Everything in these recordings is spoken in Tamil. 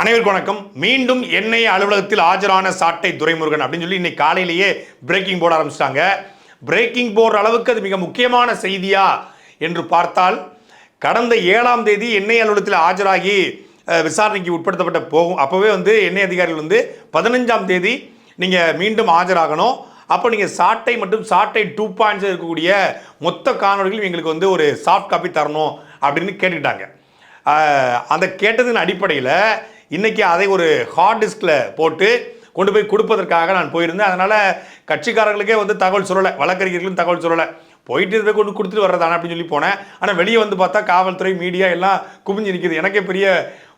அனைவருக்கும் வணக்கம். மீண்டும் எண்ணெய் அலுவலகத்தில் ஆஜரான சாட்டை துரைமுருகன் அப்படின்னு சொல்லி இன்னைக்கு காலையிலேயே பிரேக்கிங் போட ஆரம்பிச்சிட்டாங்க. பிரேக்கிங் போடுற அளவுக்கு அது மிக முக்கியமான செய்தியா என்று பார்த்தால் கடந்த ஏழாம் தேதி எண்ணெய் அலுவலகத்தில் ஆஜராகி விசாரணைக்கு உட்படுத்தப்பட்ட போகும். அப்போவே வந்து எண்ணெய் அதிகாரிகள் வந்து பதினஞ்சாம் தேதி நீங்கள் மீண்டும் ஆஜராகணும். அப்போ நீங்கள் சாட்டை மற்றும் சாட்டை டூ பாயிண்ட்ஸ் இருக்கக்கூடிய மொத்த காணொலிகளும் எங்களுக்கு வந்து ஒரு சாஃப்ட் காப்பி தரணும் அப்படின்னு கேட்டுக்கிட்டாங்க. அந்த கேட்டதின் அடிப்படையில் இன்றைக்கி அதை ஒரு ஹார்ட் டிஸ்கில் போட்டு கொண்டு போய் கொடுப்பதற்காக நான் போயிருந்தேன். அதனால் கட்சிக்காரர்களுக்கே வந்து தகவல் சொல்லலை வழக்கறிஞர்களும் தகவல் சொல்லலை. போயிட்டு இதை போய் கொண்டு கொடுத்துட்டு வர்றதானே அப்படின்னு சொல்லி போனேன். ஆனால் வெளியே வந்து பார்த்தா காவல்துறை மீடியா எல்லாம் குவிஞ்சு நிற்கிது எனக்கே பெரிய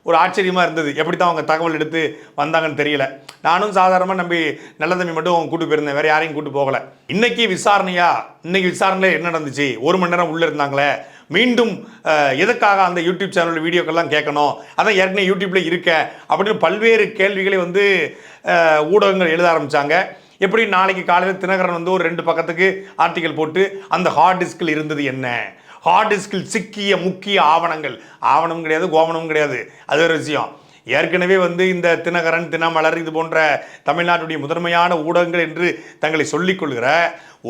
ஒரு ஆச்சரியமாக இருந்தது. எப்படி தான் அவங்க தகவல் எடுத்து வந்தாங்கன்னு தெரியல. நானும் சாதாரணமாக நம்பி நல்ல தம்பி மட்டும் கூட்டு போயிருந்தேன். வேறு யாரையும் கூட்டு போகலை. இன்றைக்கி விசாரணையா? இன்றைக்கி விசாரணையில் என்ன நடந்துச்சு? ஒரு மணி நேரம் உள்ளே இருந்தாங்களே? மீண்டும் எதுக்காக அந்த யூடியூப் சேனல் வீடியோக்கெல்லாம் கேட்கணும்? அதான் ஏற்கனவே யூடியூப்பில் இருக்க. அப்படின்னு பல்வேறு கேள்விகளை வந்து ஊடகங்கள் எழுத ஆரம்பிச்சாங்க. எப்படி நாளைக்கு காலையில் தினகரன் வந்து ஒரு ரெண்டு பக்கத்துக்கு ஆர்டிக்கல் போட்டு அந்த ஹார்ட் டிஸ்கில் இருந்தது என்ன? ஹார்ட் டிஸ்கில் சிக்கிய முக்கிய ஆவணங்கள். ஆவணம் கிடையாது கோவணம் கிடையாது. அது ஒரு விஷயம். ஏற்கனவே வந்து இந்த தினகரன் தினமலர் இது போன்ற தமிழ்நாட்டுடைய முதன்மையான ஊடகங்கள் என்று தங்களை சொல்லிக் கொள்கிற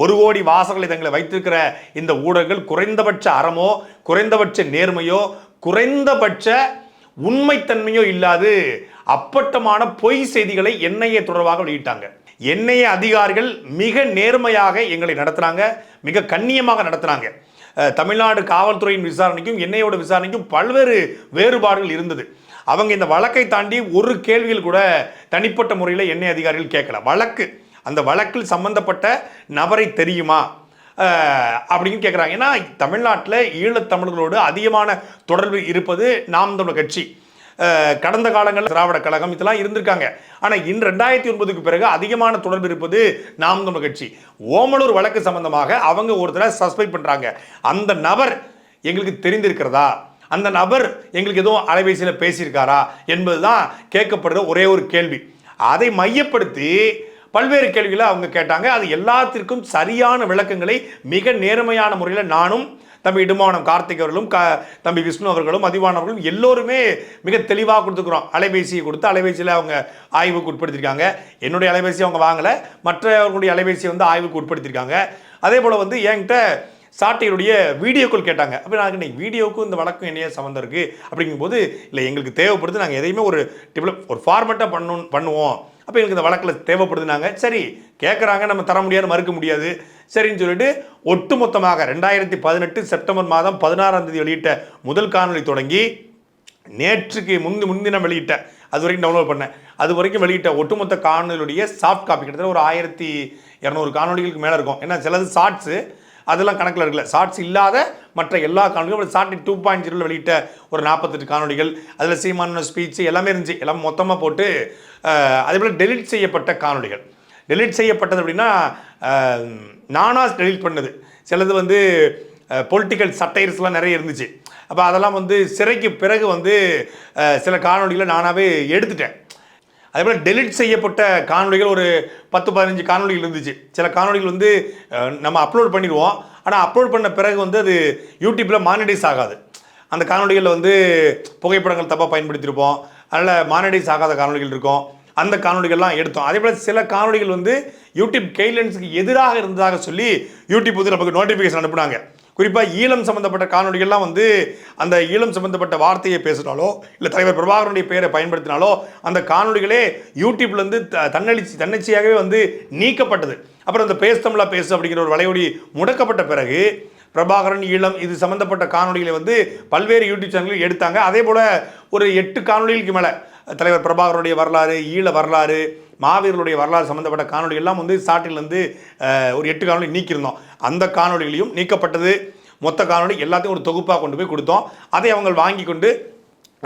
ஒரு கோடி வாசகங்களை தங்களை வைத்திருக்கிற இந்த ஊடகங்கள் குறைந்தபட்ச அறமோ குறைந்தபட்ச நேர்மையோ குறைந்தபட்ச உண்மைத்தன்மையோ இல்லாது அப்பட்டமான பொய் செய்திகளை என்ஐஏ தொடர்பாக வெளியிட்டாங்க. என்ஐஏ அதிகாரிகள் மிக நேர்மையாக எங்களை நடத்துனாங்க மிக கண்ணியமாக நடத்துனாங்க. தமிழ்நாடு காவல்துறையின் விசாரணைக்கும் என்ஐயோட விசாரணைக்கும் பல்வேறு வேறுபாடுகள் இருந்தது. அவங்க இந்த வழக்கை தாண்டி ஒரு கேள்வியில் கூட தனிப்பட்ட முறையில் எண்ணெய் அதிகாரிகள் கேட்கல. வழக்கு. அந்த வழக்கில் சம்பந்தப்பட்ட நபரை தெரியுமா? அப்படின்னு கேட்குறாங்க. ஏன்னா தமிழ்நாட்டில் ஈழத்தமிழர்களோடு அதிகமான தொடர்பு இருப்பது நாம் தமிழ் கட்சி. கடந்த காலங்களில் திராவிட கழகம் இதெல்லாம் இருந்திருக்காங்க. ஆனால் இன்று ரெண்டாயிரத்தி ஒன்பதுக்கு பிறகு அதிகமான தொடர்பு இருப்பது நாம் தமிழ் கட்சி. ஓமலூர் வழக்கு சம்பந்தமாக அவங்க ஒருத்தரை சஸ்பெண்ட் பண்ணுறாங்க அந்த நபர் எங்களுக்கு தெரிந்திருக்கிறதா? அந்த நபர் எங்களுக்கு எதுவும் அலைபேசியில் பேசியிருக்காரா என்பதுதான் கேட்கப்படுற ஒரே ஒரு கேள்வி. அதை மையப்படுத்தி பல்வேறு கேள்விகளை அவங்க கேட்டாங்க. அது எல்லாத்திற்கும் சரியான விளக்கங்களை மிக நேர்மையான முறையில் நானும் தம்பி இடுமானம் கார்த்திக் அவர்களும் க தம்பி விஷ்ணு அவர்களும் மதிவானவர்களும் எல்லோருமே மிக தெளிவாக கொடுத்துக்கிறோம். அலைபேசியை கொடுத்து அலைபேசியில் அவங்க ஆய்வுக்கு உட்படுத்தியிருக்காங்க. என்னுடைய அலைபேசி அவங்க வாங்கலை. மற்றவர்களுடைய அலைபேசியை வந்து ஆய்வுக்கு உட்படுத்தியிருக்காங்க. அதே போல் வந்து என்கிட்ட சாட்டையுடைய வீடியோக்கள் கேட்டாங்க. அப்போ நான் இன்னைக்கு வீடியோவுக்கும் இந்த வழக்கும் என்னைய சம்மந்தம் இருக்குது அப்படிங்கும்போது இல்லை எங்களுக்கு தேவைப்படுது நாங்கள் எதையுமே ஒரு டெவலப் ஒரு ஃபார்மெட்டாக பண்ணணும் பண்ணுவோம். அப்போ எங்களுக்கு இந்த வழக்கில் தேவைப்படுதுனாங்க சரி கேட்குறாங்க நம்ம தர முடியாது மறுக்க முடியாது. சரின்னு சொல்லிட்டு ஒட்டுமொத்தமாக ரெண்டாயிரத்தி பதினெட்டு செப்டம்பர் மாதம் பதினாறாம் தேதி வெளியிட்ட முதல் காணொளி தொடங்கி நேற்றுக்கு முந்தி முன்தினம் வெளியிட்டேன் அது வரைக்கும் டவுன்லோட் பண்ணேன். அது வரைக்கும் வெளியிட்ட ஒட்டுமொத்த காணொலியுடைய சாஃப்ட் காப்பி கிட்டத்தட்ட ஒரு ஆயிரத்தி இரநூறு காணொலிகளுக்கு மேலே இருக்கும். ஏன்னா சிலது ஷார்ட்ஸு அதெல்லாம் கணக்கில் இருக்கல ஷார்ட்ஸ் இல்லாத மற்ற எல்லா காணொலிகளும் ஷார்ட் டூ பாயிண்ட் ஜீரோவில் வெளியிட்ட ஒரு நாற்பத்தெட்டு காணொலிகள் அதில் சீமான ஸ்பீச் எல்லாமே இருந்துச்சு. எல்லாம் மொத்தமாக போட்டு அதே போல் டெலிட் செய்யப்பட்ட காணொலிகள். டெலிட் செய்யப்பட்டது அப்படின்னா நானாக நானா டெலிட் பண்ணது. சிலது வந்து பொலிட்டிக்கல் சட்டைர்ஸ்லாம் நிறைய இருந்துச்சு. அப்போ அதெல்லாம் வந்து சிறைக்கு பிறகு வந்து சில காணொலிகளை நானாகவே எடுத்துட்டேன். அதே போல் டெலிட் செய்யப்பட்ட காணொளிகள் ஒரு பத்து பதினஞ்சு காணொளிகள் இருந்துச்சு. சில காணொலிகள் வந்து நம்ம அப்லோட் பண்ணிடுவோம். ஆனால் அப்லோட் பண்ண பிறகு வந்து அது யூடியூப்பில் மானிடைஸ் ஆகாது. அந்த காணொளிகளில் வந்து புகைப்படங்கள் தப்பாக பயன்படுத்தியிருப்போம். அதனால் மானிடைஸ் ஆகாத காணொலிகள் இருக்கும். அந்த காணொளிகள்லாம் எடுத்தோம். அதே போல் சில காணொளிகள் வந்து யூடியூப் கைட்லைன்ஸுக்கு எதிராக இருந்ததாக சொல்லி யூடியூப் வந்து நமக்கு நோட்டிஃபிகேஷன் அனுப்புனாங்க. குறிப்பாக ஈழம் சம்பந்தப்பட்ட காணொலிகள்லாம் வந்து அந்த ஈழம் சம்பந்தப்பட்ட வார்த்தையை பேசினாலோ இல்லை தலைவர் பிரபாகரனுடைய பெயரை பயன்படுத்தினாலோ அந்த காணொளிகளே யூடியூப்லேருந்து த தன்னெழுச்சி தன்னிச்சையாகவே வந்து நீக்கப்பட்டது. அப்புறம் அந்த பேசு தமிழா பேசு அப்படிங்கிற ஒரு வலையொடி முடக்கப்பட்ட பிறகு பிரபாகரன் ஈழம் இது சம்மந்தப்பட்ட காணொளிகளை வந்து பல்வேறு யூடியூப் சேனல்கள் எடுத்தாங்க. அதே போல் ஒரு எட்டு காணொளிகளுக்கு மேலே தலைவர் பிரபாகருடைய வரலாறு ஈழ வரலாறு மாவீரர்களுடைய வரலாறு சம்பந்தப்பட்ட காணொளிகள் எல்லாம் வந்து சாட்டிலேருந்து ஒரு எட்டு காணொலி நீக்கியிருந்தோம். அந்த காணொளிகளையும் நீக்கப்பட்டது. மொத்த காணொளி எல்லாத்தையும் ஒரு தொகுப்பாக கொண்டு போய் கொடுத்தோம். அதை அவங்க வாங்கி கொண்டு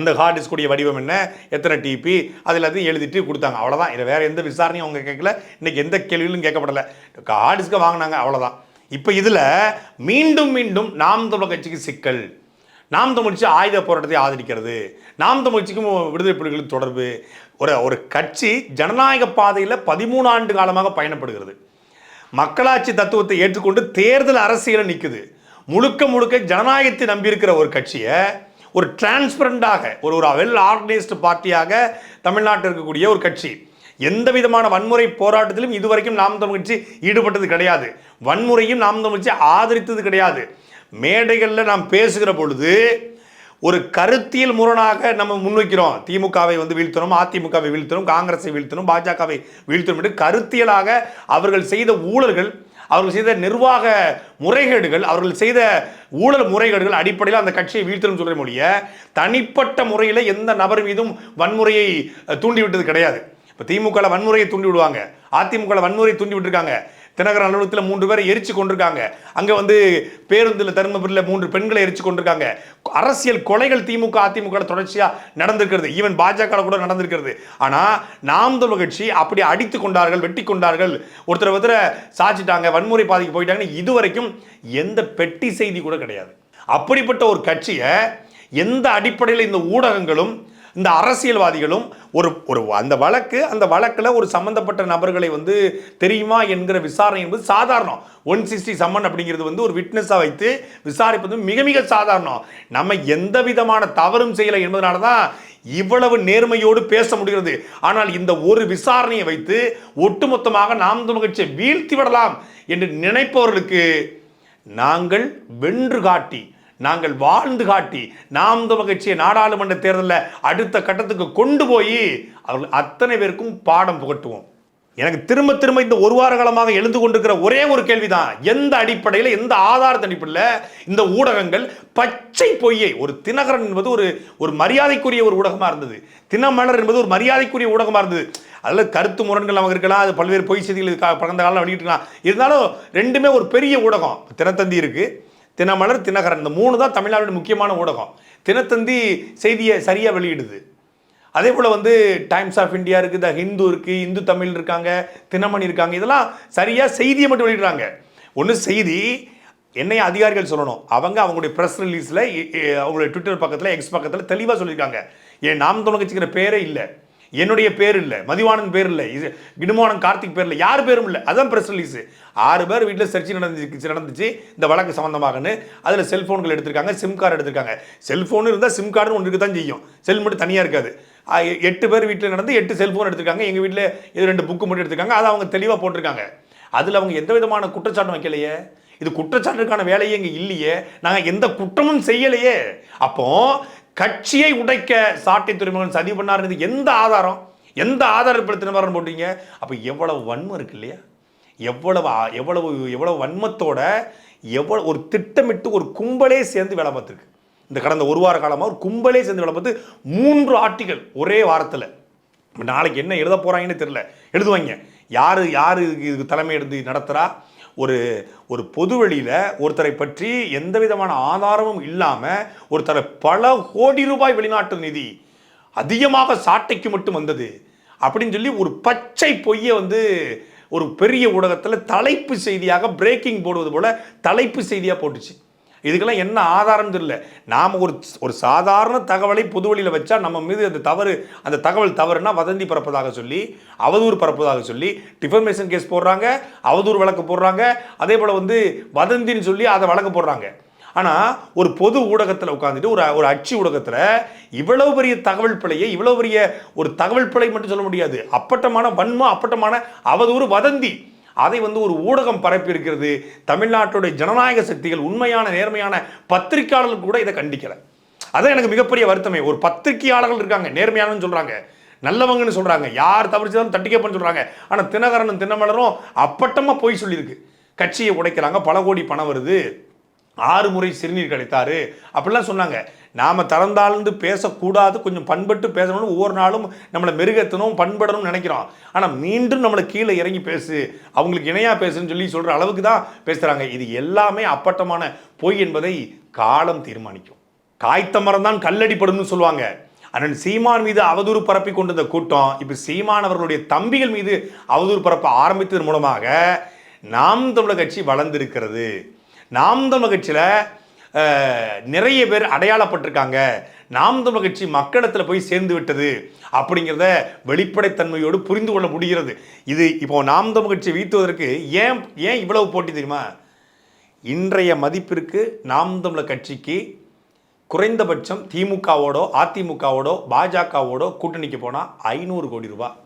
அந்த ஹார்ட் டிஸ்குடைய வடிவம் என்ன எத்தனை டிபி அது எல்லாத்தையும் எழுதிட்டு கொடுத்தாங்க. அவ்வளோதான் இதில் வேறு எந்த விசாரணையும் அவங்க கேட்கல. இன்றைக்கி எந்த கேள்விகளும் கேட்கப்படலை. ஹார்ட் டிஸ்க்கை வாங்கினாங்க. அவ்வளோதான் இப்போ இதில் மீண்டும் மீண்டும் நாம் தமிழ் கட்சிக்கு சிக்கல். நாம் தமிழ்ச்சி ஆயுத போராட்டத்தை ஆதரிக்கிறது. நாம் தமிழ்ச்சிக்கும் விடுதலை புலிகளுக்கு தொடர்பு. ஒரு ஒரு கட்சி ஜனநாயக பாதையில் பதிமூணு ஆண்டு காலமாக பயணப்படுகிறது. மக்களாட்சி தத்துவத்தை ஏற்றுக்கொண்டு தேர்தல் அரசியல நிற்குது முழுக்க முழுக்க ஜனநாயகத்தை நம்பியிருக்கிற ஒரு கட்சியை ஒரு டிரான்ஸ்பரண்டாக ஒரு ஒரு வெல் ஆர்கனைஸ்டு பார்ட்டியாக தமிழ்நாட்டில் இருக்கக்கூடிய ஒரு கட்சி. எந்த விதமான வன்முறை போராட்டத்திலும் இதுவரைக்கும் நாம் தமிழ்ச்சி ஈடுபட்டது கிடையாது. வன்முறையும் நாம் தமிழ்ச்சி ஆதரித்தது கிடையாது. மேடைகளில் நாம் பேசுகிற பொழுது ஒரு கருத்தியல் முரணாக நம்ம முன்வைக்கிறோம். திமுகவை வந்து வீழ்த்தணும் அதிமுகவை வீழ்த்தணும் காங்கிரஸை வீழ்த்தணும் பாஜகவை வீழ்த்தணும் என்று கருத்தியலாக அவர்கள் செய்த ஊழல்கள் அவர்கள் செய்த நிர்வாக முறைகேடுகள் அவர்கள் செய்த ஊழல் முறைகேடுகள் அடிப்படையில் அந்த கட்சியை வீழ்த்தணும் சொல்கிற மொழிய தனிப்பட்ட முறையில் எந்த நபர் மீதும் வன்முறையை தூண்டிவிட்டது கிடையாது. இப்போ திமுகவில் வன்முறையை தூண்டி விடுவாங்க அதிமுகவில் வன்முறையை தூண்டி விட்டுருக்காங்க தினகரன் அலுவலகத்தில் மூன்று பேரை எரிச்சு கொண்டிருக்காங்க. அங்கே வந்து பேருந்தில் தருமபுரியில் மூன்று பெண்களை எரிச்சு கொண்டிருக்காங்க. அரசியல் கொலைகள் திமுக அதிமுக தொடர்ச்சியாக நடந்திருக்கிறது. ஈவன் பாஜக கூட நடந்திருக்கிறது. ஆனால் நாம் தமிழ் கட்சி அப்படி அடித்து கொண்டார்கள் வெட்டி கொண்டார்கள். ஒருத்தர் ஒருத்தரை சாச்சிட்டாங்க வன்முறை பாதிக்கு போயிட்டாங்கன்னு இதுவரைக்கும் எந்த பெட்டி செய்தி கூட கிடையாது. அப்படிப்பட்ட ஒரு கட்சியை எந்த அடிப்படையில் இந்த ஊடகங்களும் இந்த அரசியல்வாதிகளும் ஒரு ஒரு அந்த வழக்கு அந்த வழக்கில் ஒரு சம்மந்தப்பட்ட நபர்களை வந்து தெரியுமா என்கிற விசாரணை என்பது சாதாரணம். ஒன் சிக்ஸ்டி சம்மன் அப்படிங்கிறது வந்து ஒரு விட்னஸாக வைத்து விசாரிப்பது மிக மிக சாதாரணம். நம்ம எந்த விதமான தவறும் செய்யலை என்பதனால தான் இவ்வளவு நேர்மையோடு பேச முடிகிறது. ஆனால் இந்த ஒரு விசாரணையை வைத்து ஒட்டுமொத்தமாக நாம் தமிழ் கட்சியை வீழ்த்தி விடலாம் என்று நினைப்பவர்களுக்கு நாங்கள் வென்று காட்டி நாங்கள் வாழ்ந்து காட்டி நாம் இந்த கட்சியை நாடாளுமன்ற தேர்தலில் அடுத்த கட்டத்துக்கு கொண்டு போய் அவர்கள் அத்தனை பேருக்கும் பாடம் புகட்டுவோம். எனக்கு திரும்ப திரும்ப இந்த ஒரு வார காலமாக எழுந்து கொண்டிருக்கிற ஒரே ஒரு கேள்விதான். எந்த அடிப்படையில் எந்த ஆதாரத்தின் அடிப்படையில் இந்த ஊடகங்கள் பச்சை பொய்யை ஒரு தினகரன் என்பது ஒரு ஒரு மரியாதைக்குரிய ஒரு ஊடகமாக இருந்தது. தினமலர் என்பது ஒரு மரியாதைக்குரிய ஊடகமாக இருந்தது. அதில் கருத்து முரண்கள் நமக்கு இருக்கலாம் அது பல்வேறு பொய் செய்திகள் பிறந்த கடந்த காலம் வெளியிட்டுக்கலாம் இருந்தாலும் ரெண்டுமே ஒரு பெரிய ஊடகம். தினத்தந்தி இருக்குது தினமலர் தினகரன். இந்த மூணு தான் தமிழ்நாடு முக்கியமான ஊடகம். தினத்தந்தி செய்தியை சரியாக வெளியிடுது. அதே போல் வந்து டைம்ஸ் ஆஃப் இந்தியா இருக்குது த ஹிந்து இருக்குது இந்து தமிழ் இருக்காங்க தினமணி இருக்காங்க இதெல்லாம் சரியாக செய்தியை மட்டும் வெளியிடுறாங்க. ஒன்று செய்தி என்னைய அதிகாரிகள் சொல்லணும். அவங்க அவங்களுடைய ப்ரெஸ் ரிலீஸில் அவங்களுடைய ட்விட்டர் பக்கத்தில் எக்ஸ் பக்கத்தில் தெளிவாக சொல்லியிருக்காங்க. ஏன் நாம் தமிழ் கட்சிக்கிற பேரே இல்லை. என்னுடைய பேர் இல்லை மதிவானன் பேர் இல்லை இது கிடுமானன் கார்த்திக் பேர் இல்லை யார் பேரும் இல்லை. அதுதான் ப்ரெஸ் ரிலீஸு ஆறு பேர் வீட்டில் சர்ச்சை நடந்துச்சு நடந்துச்சு. இந்த வழக்கு சம்மந்தமாகன்னு அதில் செல்ஃபோன்கள் எடுத்திருக்காங்க சிம் கார்டு எடுத்திருக்காங்க. செல்ஃபோன் இருந்தால் சிம் கார்டுன்னு ஒன்றுக்கு தான் செய்யும். செல் மட்டும் தனியாக இருக்காது. எட்டு பேர் வீட்டில் நடந்து எட்டு செல்ஃபோன் எடுத்திருக்காங்க. எங்கள் வீட்டில் இது ரெண்டு புக்கு மட்டும் எடுத்திருக்காங்க. அதை அவங்க தெளிவாக போட்டிருக்காங்க. அதில் அவங்க எந்த விதமான குற்றச்சாட்டும் வைக்கலையே. இது குற்றச்சாட்டுக்கான வேலையே இங்கே இல்லையே. நாங்கள் எந்த குற்றமும் செய்யலையே. அப்போ கட்சியை உடைக்க சாட்டை துறைமுகன் சதி பண்ணாருன்னு எந்த ஆதாரம்? எந்த ஆதாரப்படுத்தின போட்டீங்க? அப்போ எவ்வளவு வன்மம் இருக்கு இல்லையா? எவ்வளவு எவ்வளவு எவ்வளவு வன்மத்தோட எவ்வளோ ஒரு திட்டமிட்டு ஒரு கும்பலே சேர்ந்து வேலை பார்த்துருக்கு. இந்த கடந்த ஒரு வார காலமாக ஒரு கும்பலே சேர்ந்து வேலை பார்த்து மூன்று ஆர்டிகள் ஒரே வாரத்தில். நாளைக்கு என்ன எழுத போகிறாங்கன்னு தெரில எழுதுவாங்க. யார் யார் இதுக்கு தலைமை எடுத்து நடத்துகிறா ஒரு ஒரு பொதுவெளியில் ஒருத்தரை பற்றி எந்த விதமான ஆதாரமும் இல்லாமல் ஒருத்தரை பல கோடி ரூபாய் வெளிநாட்டு நிதி அதிகமாக சாட்டைக்கு மட்டும் வந்தது. அப்படின்னு சொல்லி ஒரு பச்சை பொய்யை வந்து ஒரு பெரிய ஊடகத்தில் தலைப்பு செய்தியாக பிரேக்கிங் போடுவது போல தலைப்பு செய்தியாக போட்டுச்சு. இதுக்கெல்லாம் என்ன ஆதாரம் தெரியல. நாம் ஒரு ஒரு சாதாரண தகவலை பொதுவெளியில் வச்சா நம்ம மீது அந்த தவறு அந்த தகவல் தவறுனா வதந்தி பரப்பதாக சொல்லி அவதூறு பரப்பதாக சொல்லி டிஃபர்மேஷன் கேஸ் போடுறாங்க அவதூறு வழக்கு போடுறாங்க அதே போல் வந்து வதந்தின்னு சொல்லி அதை வழக்கு போடுறாங்க. ஆனால் ஒரு பொது ஊடகத்தில் உட்காந்துட்டு ஒரு ஒரு அச்சு ஊடகத்தில் இவ்வளவு பெரிய தகவல் பிழையை இவ்வளோ பெரிய ஒரு தகவல் பிழை மட்டும் சொல்ல முடியாது. அப்பட்டமான வன்மம் அப்பட்டமான அவதூறு வதந்தி. அதை வந்து ஒரு ஊடகம் பரப்பி இருக்கிறது தமிழ்நாட்டுடைய ஜனநாயக சக்திகள் உண்மையான நேர்மையான பத்திரிகையாளர்கள் கூட இதை கண்டிக்கலை. அதான் எனக்கு மிகப்பெரிய வருத்தமே. ஒரு பத்திரிகையாளர்கள் இருக்காங்க நேர்மையானன்னு சொல்றாங்க நல்லவங்கன்னு சொல்றாங்க யார் தவறு தட்டிக்கப்பன்னு தட்டி ஆனால் சொல்றாங்க தினகரனும் தினமலரும் அப்பட்டமா போய் சொல்லியிருக்கு. கட்சியை உடைக்கிறாங்க பல கோடி பணம் வருது. ஆறு முறை சிறுநீர் கிடைத்தாரு அப்படிலாம் சொன்னாங்க. நாம் திறந்தாழ்ந்து பேசக்கூடாது கொஞ்சம் பண்பட்டு பேசணும்னு ஒவ்வொரு நாளும் நம்மளை மெருகத்தணும் பண்படணும்னு நினைக்கிறோம். ஆனால் மீண்டும் நம்மளை கீழே இறங்கி பேசு அவங்களுக்கு இணையா பேசுன்னு சொல்லி சொல்கிற அளவுக்கு தான் பேசுகிறாங்க இது எல்லாமே அப்பட்டமான பொய் என்பதை காலம் தீர்மானிக்கும். காய்த்த மரம் தான் கல்லடிப்படும்னு சொல்லுவாங்க. அண்ணன் சீமான் மீது அவதூறு பரப்பி கொண்டிருந்த கூட்டம் இப்போ சீமான் அவர்களுடைய தம்பிகள் மீது அவதூறு பரப்ப ஆரம்பித்ததன் மூலமாக நாம் தமிழக கட்சி வளர்ந்திருக்கிறது. நாம் தமிழக கட்சியில் நிறைய பேர் அடையாளப்பட்டிருக்காங்க. நாம் தமிழ் கட்சி மக்களிடத்தில் போய் சேர்ந்து விட்டது அப்படிங்கிறத வெளிப்படைத்தன்மையோடு புரிந்து கொள்ள முடிகிறது. இது இப்போ நாம் தமிழ் கட்சி வீழ்த்துவதற்கு ஏன் ஏன் இவ்வளவு போட்டி தெரியுமா? இன்றைய மதிப்பிற்கு நாம் தமிழர் கட்சிக்கு குறைந்தபட்சம் திமுகவோடோ அதிமுகவோடோ பாஜகவோடோ கூட்டணிக்கு போனால் ஐநூறு கோடி ரூபா.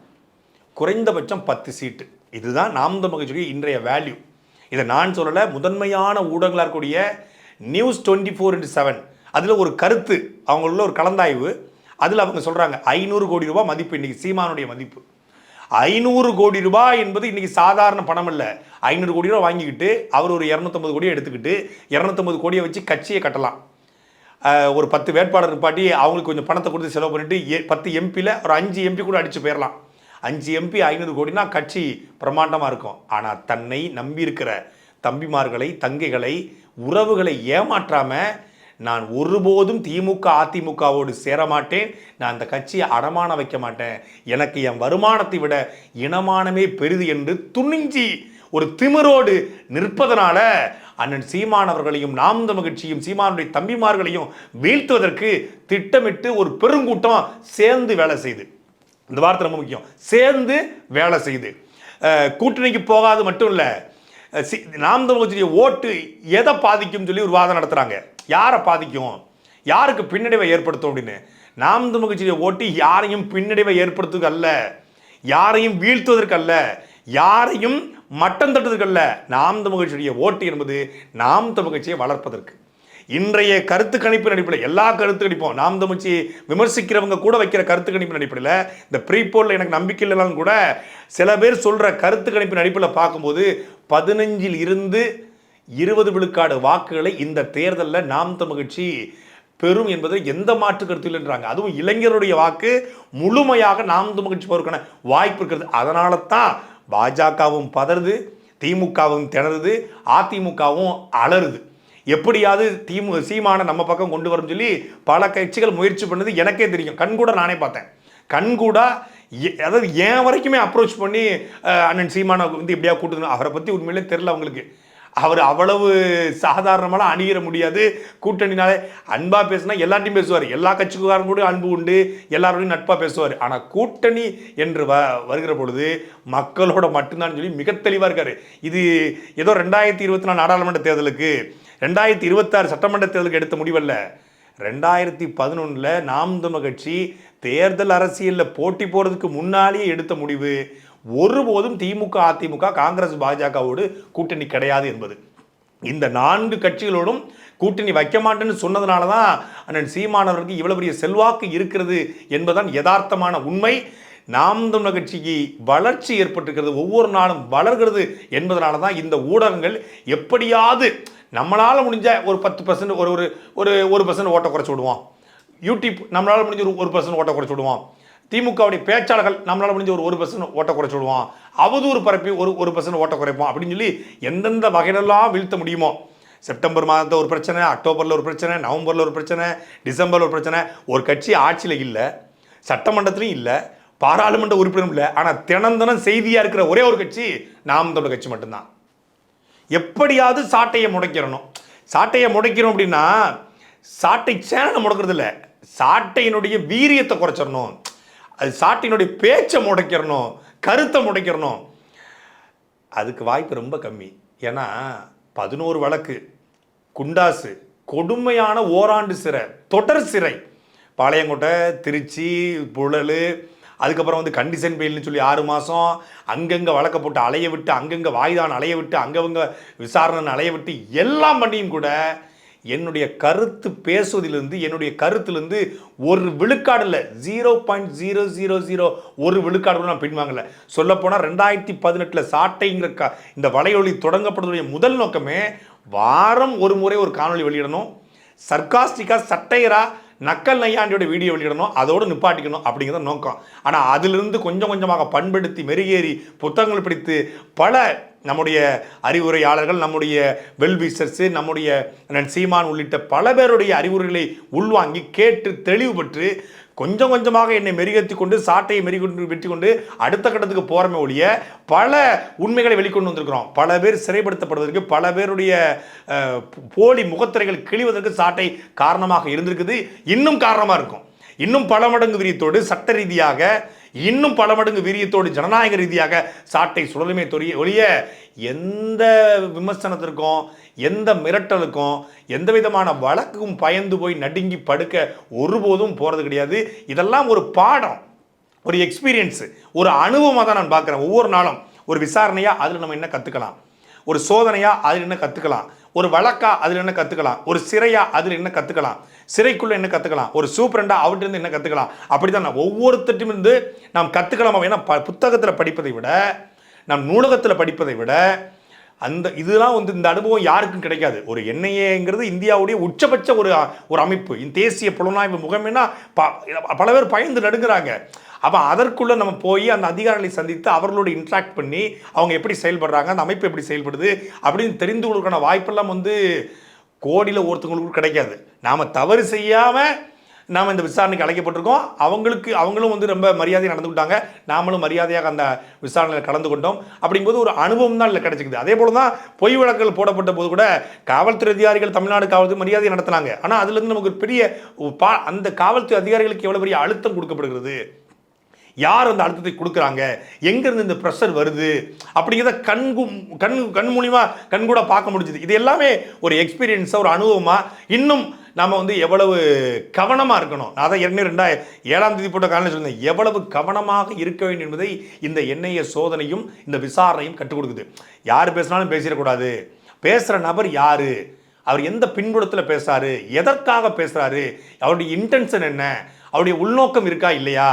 குறைந்தபட்சம் பத்து சீட்டு. இதுதான் நாம் தமிழ் இன்றைய வேல்யூ இதை நான் சொல்லலை முதன்மையான ஊடகங்களாக இருக்கக்கூடிய news twenty four into seven அதில் ஒரு கருத்து அவங்களுள்ள ஒரு கலந்தாய்வு. அதில் அவங்க சொல்கிறாங்க ஐநூறு கோடி ரூபாய் மதிப்பு இன்னைக்கு சீமானுடைய மதிப்பு. ஐநூறு கோடி ரூபாய் என்பது இன்னைக்கு சாதாரண பணம் இல்லை ஐநூறு கோடி ரூபாய் வாங்கிக்கிட்டு அவர் ஒரு இரநூத்தம்பது கோடியை எடுத்துக்கிட்டு இரநூத்தம்பது கோடியை வச்சு கட்சியை கட்டலாம். ஒரு பத்து வேட்பாளர் நிப்பாட்டி அவங்களுக்கு கொஞ்சம் பணத்தை கொடுத்து செலவு பண்ணிட்டு எ- பத்து எம்பியில் ஒரு அஞ்சு எம்பி கூட அடித்து போயிடலாம் அஞ்சு எம்பி ஐநூறு கோடினா கட்சி பிரமாண்டமாக இருக்கும். ஆனால் தன்னை நம்பி இருக்கிற தம்பிமார்களை தங்கைகளை உறவுகளை ஏமாற்றாமல் நான் ஒருபோதும் திமுக அதிமுகவோடு சேர மாட்டேன் நான் அந்த கட்சியை அடமான வைக்க மாட்டேன். எனக்கு என் வருமானத்தை விட இனமானமே பெரிது என்று துணிஞ்சி ஒரு திமிரோடு நிற்பதனால அண்ணன் சீமானவர்களையும் நாம் தமிழ் சீமானுடைய தம்பிமார்களையும் வீழ்த்துவதற்கு திட்டமிட்டு ஒரு பெருங்கூட்டம் சேர்ந்து வேலை செய்து. இந்த வார்த்தை ரொம்ப முக்கியம். சேர்ந்து வேலை செய்து. கூட்டணிக்கு போகாது மட்டும் இல்லை நாம் தமிழ் ஓட்டு எதை பாதிக்கும் சொல்லி ஒரு வாதம் நடத்துகிறாங்க யாரை பாதிக்கும்? யாருக்கு பின்னடைவை ஏற்படுத்தும் அப்படின்னு? நாம் தமிழ் கட்சியுடைய ஓட்டு யாரையும் பின்னடைவை ஏற்படுத்துவதற்கு அல்ல. யாரையும் வீழ்த்துவதற்கு அல்ல. யாரையும் மட்டம் தட்டுவதற்கு அல்ல. நாம் தமிழ் கட்சியுடைய ஓட்டு என்பது நாம் தமிழ் கட்சியை வளர்ப்பதற்கு. இன்றைய கருத்து கணிப்பு அடிப்படையில் எல்லா கருத்து கணிப்பும் நாம் தமிழ்ச்சி விமர்சிக்கிறவங்க கூட வைக்கிற கருத்து கணிப்பின் அடிப்படையில் இந்த ப்ரீ போலில் எனக்கு நம்பிக்கை இல்லைனாலும் கூட சில பேர் சொல்கிற கருத்து கணிப்பின் அடிப்படையில் பார்க்கும்போது பதினஞ்சில் இருந்து இருபது விழுக்காடு வாக்குகளை இந்த தேர்தலில் நாம் தமிழ்ச்சி பெறும் என்பது எந்த மாற்று கருத்து இல்லைன்றாங்க. அதுவும் இளைஞருடைய வாக்கு முழுமையாக நாம் தமிழ்ச்சி போருக்கான வாய்ப்பு இருக்கிறது. அதனால தான் பாஜகவும் பதறுது திமுகவும் திணறுது அதிமுகவும் அலறுது. எப்படியாவது திமு சீமான நம்ம பக்கம் கொண்டு வரும் சொல்லி பல கட்சிகள் முயற்சி பண்ணது எனக்கே தெரியும். கண்கூட நானே பார்த்தேன். கண்கூட அதாவது ஏன் வரைக்குமே அப்ரோச் பண்ணி அண்ணன் சீமானை வந்து இப்படியா கூட்டுது அவரை பற்றி உண்மையிலே தெரில அவங்களுக்கு. அவர் அவ்வளவு சாதாரணமெல்லாம் அணுகிற முடியாது. கூட்டணினாலே அன்பாக பேசினா எல்லாத்தையும் பேசுவார். எல்லா கட்சிக்காரங்க கூட அன்பு உண்டு எல்லாரோடையும் நட்பாக பேசுவார். ஆனால் கூட்டணி என்று வ வருகிற பொழுது மக்களோட மட்டும்தான் சொல்லி மிக தெளிவாக இருக்கார். இது ஏதோ ரெண்டாயிரத்தி இருபத்தி நாலு நாடாளுமன்ற தேர்தலுக்கு ரெண்டாயிரத்தி இருபத்தாறு சட்டமன்ற தேர்தலுக்கு எடுத்த முடிவல்ல. ரெண்டாயிரத்தி பதினொன்றில் நாம் தமிழ் கட்சி தேர்தல் அரசியலில் போட்டி போகிறதுக்கு முன்னாலேயே எடுத்த முடிவு ஒருபோதும் திமுக அதிமுக காங்கிரஸ் பாஜகவோடு கூட்டணி கிடையாது என்பது. இந்த நான்கு கட்சிகளோடும் கூட்டணி வைக்க மாட்டேன்னு சொன்னதுனால தான் அண்ணன் சீமானவருக்கு இவ்வளவு பெரிய செல்வாக்கு இருக்கிறது என்பதுதான் யதார்த்தமான உண்மை. நாம் தமிழர் கட்சிக்கு வளர்ச்சி ஏற்பட்டிருக்கிறது ஒவ்வொரு நாளும் வளர்கிறது என்பதனால தான் இந்த ஊடகங்கள் எப்படியாவது நம்மளால் முடிஞ்ச ஒரு பத்து பர்சன்ட் ஒரு ஒரு ஒரு ஒரு பர்சன்ட் ஓட்ட குறைச்சி விடுவோம் யூடியூப் நம்மளால் முடிஞ்ச ஒரு ஒரு பர்சன்ட் ஓட்ட குறைச்சி விடுவோம் திமுகவுடைய பேச்சாளர்கள் நம்மளால் முடிஞ்ச ஒரு ஒரு பர்சன்ட் ஓட்ட குறைச்சி விடுவோம் அவதூறு பரப்பி ஒரு ஒரு பர்சன்ட் ஓட்ட குறைப்போம் அப்படின்னு சொல்லி எந்தெந்த வகையிலெல்லாம் வீழ்த்த முடியுமோ செப்டம்பர் மாதத்தில் ஒரு பிரச்சனை அக்டோபரில் ஒரு பிரச்சனை நவம்பரில் ஒரு பிரச்சனை டிசம்பரில் ஒரு பிரச்சனை ஒரு கட்சி ஆட்சியில் இல்லை சட்டமன்றத்திலையும் இல்லை பாராளுமன்ற உறுப்பினரும் இல்லை ஆனால் தினந்தனம் செய்தியாக இருக்கிற ஒரே ஒரு கட்சி நாம் தமிழ் கட்சி மட்டும்தான். எப்படியாவது சாட்டையை முடைக்கிறணும் சாட்டையை முடைக்கிறோம் அப்படின்னா சாட்டை சேனலை முடக்கிறது இல்லை சாட்டையினுடைய வீரியத்தை குறைச்சிடணும். அது சாட்டையினுடைய பேச்சை முடைக்கிறணும் கருத்தை முடைக்கிறணும் அதுக்கு வாய்ப்பு ரொம்ப கம்மி. ஏன்னா பதினோரு வழக்கு குண்டாசு கொடுமையான ஓராண்டு சிறை தொடர் சிறை. பாளையங்கோட்டை திருச்சி புழல் அதுக்கப்புறம் வந்து கண்டிஷன் பெயில்னு சொல்லி ஆறு மாதம் அங்கங்கே வழக்க போட்டு அலைய விட்டு அங்கங்கே வாய்தான் அலைய விட்டு அங்கவங்க விசாரணை அலைய விட்டு எல்லாம் பண்ணியும் கூட என்னுடைய கருத்து பேசுவதிலிருந்து என்னுடைய கருத்திலிருந்து ஒரு விழுக்காடு இல்லை. Zero point zero zero zero ஒரு விழுக்காடு நான் பின்வாங்கல. சொல்லப்போனால் ரெண்டாயிரத்தி பதினெட்டில் சாட்டைங்கிற க இந்த வலையொலி தொடங்கப்படுவதுடைய முதல் நோக்கமே வாரம் ஒரு முறை ஒரு காணொலி வெளியிடணும். சர்க்காஸ்டிக்காக சட்டையரா நக்கல் நையாண்டியோட வீடியோ வெளியிடணும். அதோடு நிப்பாட்டிக்கணும் அப்படிங்கிறத நோக்கம். ஆனால் அதிலிருந்து கொஞ்சம் கொஞ்சமாக பண்படுத்தி மெருகேறி புத்தகங்கள் படித்து பல நம்முடைய அறிவுரையாளர்கள் நம்முடைய வெல்விசர்ஸு நம்முடைய சீமான் உள்ளிட்ட பல பேருடைய அறிவுரைகளை உள்வாங்கி கேட்டு தெளிவு பெற்று கொஞ்சம் கொஞ்சமாக என்னை மெருகத்தி கொண்டு சாட்டையை மெருகொண்டு வெற்றி கொண்டு அடுத்த கட்டத்துக்கு போகிறமே ஒழிய பல உண்மைகளை வெளிக்கொண்டு வந்திருக்கிறோம். பல பேர் சிறைப்படுத்தப்படுவதற்கு பல பேருடைய போலி முகத்திரைகள் கிழிவதற்கு சாட்டை காரணமாக இருந்திருக்குது. இன்னும் காரணமாக இருக்கும். இன்னும் பல மடங்கு விரியத்தோடு சட்ட ரீதியாக இன்னும் பல மடங்கு வீரியத்தோடு ஜனநாயக ரீதியாக சாட்டை சுழலுமே தொழிய ஒழிய எந்த விமர்சனத்திற்கும் எந்த மிரட்டலுக்கும் எந்த விதமான வழக்கும் பயந்து போய் நடுங்கி படுக்க ஒருபோதும் போகிறது கிடையாது. இதெல்லாம் ஒரு பாடம் ஒரு எக்ஸ்பீரியன்ஸு ஒரு அனுபவமாக தான் நான் பார்க்குறேன். ஒவ்வொரு நாளும் ஒரு விசாரணையாக அதில் நம்ம என்ன கற்றுக்கலாம் ஒரு சோதனையாக அதில் என்ன கற்றுக்கலாம் ஒரு வழக்கா அதில் என்ன கற்றுக்கலாம் ஒரு சிறையா அதில் என்ன கற்றுக்கலாம் சிறைக்குள்ளே என்ன கற்றுக்கலாம் ஒரு சூப்பரண்டா அவர்கிட்ட என்ன கற்றுக்கலாம் அப்படி தான் ஒவ்வொருத்தட்டும் இருந்து நாம் கற்றுக்கலாம் ஏன்னா ப புத்தகத்தில் படிப்பதை விட நம் நூலகத்தில் படிப்பதை விட அந்த இதெல்லாம் வந்து இந்த அனுபவம் யாருக்கும் கிடைக்காது. ஒரு என்ஐஏங்கிறது இந்தியாவுடைய உச்சபட்ச ஒரு ஒரு அமைப்பு. இந்த தேசிய புலனாய்வு முகமைனா ப பல பேர் பயந்து நடுங்குறாங்க. அப்போ அதற்குள்ளே நம்ம போய் அந்த அதிகாரிகளை சந்தித்து அவர்களோடு இன்ட்ராக்ட் பண்ணி அவங்க எப்படி செயல்படுறாங்க அந்த அமைப்பு எப்படி செயல்படுது அப்படின்னு தெரிந்து கொள்வதற்கான வாய்ப்பெல்லாம் வந்து கோடியில் ஒருத்தவங்களுக்கு கிடைக்காது. நாம் தவறு செய்யாமல் நாம் இந்த விசாரணைக்கு அழைக்கப்பட்டிருக்கோம். அவங்களுக்கு அவங்களும் வந்து ரொம்ப மரியாதை நடந்துக்கிட்டாங்க நாமளும் மரியாதையாக அந்த விசாரணையில் கலந்து கொண்டோம். அப்படிங்கும்போது ஒரு அனுபவம் தான் இல்லை கிடைச்சிக்குது. அதே போல தான் பொய் வழக்குகள் போடப்பட்ட போது கூட காவல்துறை அதிகாரிகள் தமிழ்நாடு காவல்துறை மரியாதை நடத்தினாங்க. ஆனால் அதுலேருந்து நமக்கு பெரிய பா அந்த காவல்துறை அதிகாரிகளுக்கு எவ்வளோ பெரிய அழுத்தம் கொடுக்கப்படுகிறது? யார் அந்த அழுத்தத்தை கொடுக்குறாங்க? எங்கேருந்து இந்த ப்ரெஷர் வருது? அப்படிங்கிறத கண் கண் கண் மூலிமா கண் கூட பார்க்க முடிஞ்சுது. இது எல்லாமே ஒரு எக்ஸ்பீரியன்ஸாக ஒரு அனுபவமாக இன்னும் நாம் வந்து எவ்வளவு கவனமாக இருக்கணும்? நான் தான் ஏற்கனவே ரெண்டா ஏழாம் தேதி போட்ட காலையில் சொல்லியிருந்தேன் எவ்வளவு கவனமாக இருக்க வேண்டும் என்பதை இந்த எண்ணெய சோதனையும் இந்த விசாரணையும் கற்றுக் கொடுக்குது. யார் பேசினாலும் பேசிடக்கூடாது. பேசுகிற நபர் யார்? அவர் எந்த பின்புலத்தில் பேசுகிறாரு எதற்காக பேசுகிறாரு அவருடைய இன்டென்ஷன் என்ன? அவருடைய உள்நோக்கம் இருக்கா இல்லையா?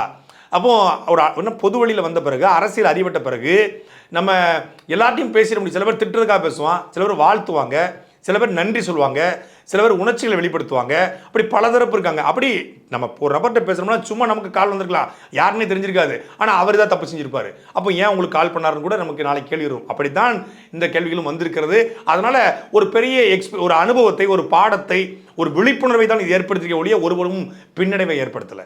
அப்போ ஒரு இன்னும் பொது வழியில் வந்த பிறகு அரசியல் அறிவட்ட பிறகு நம்ம எல்லாத்தையும் பேசிட முடியும். சில பேர் திட்டுறதுக்காக பேசுவான் சில பேர் வாழ்த்துவாங்க சில பேர் நன்றி சொல்லுவாங்க சில பேர் உணர்ச்சிகளை வெளிப்படுத்துவாங்க. அப்படி பல தரப்பு இருக்காங்க. அப்படி நம்ம ஒரு நபர்கிட்ட பேசுகிறோம்னா சும்மா நமக்கு கால் வந்திருக்கலாம். யாருன்னே தெரிஞ்சிருக்காது. ஆனால் அவர் தான் தப்பு செஞ்சுருப்பார். அப்போ ஏன் உங்களுக்கு கால் பண்ணாருன்னு கூட நமக்கு நாளைக்கு கேள்வி வரும். அப்படி தான் இந்த கேள்விகளும் வந்திருக்கிறது. அதனால் ஒரு பெரிய எக்ஸ்பி ஒரு அனுபவத்தை ஒரு பாடத்தை ஒரு விழிப்புணர்வை தான் இது ஏற்படுத்திக்க ஒழிய ஒருவரும் பின்னடைவை ஏற்படுத்தலை.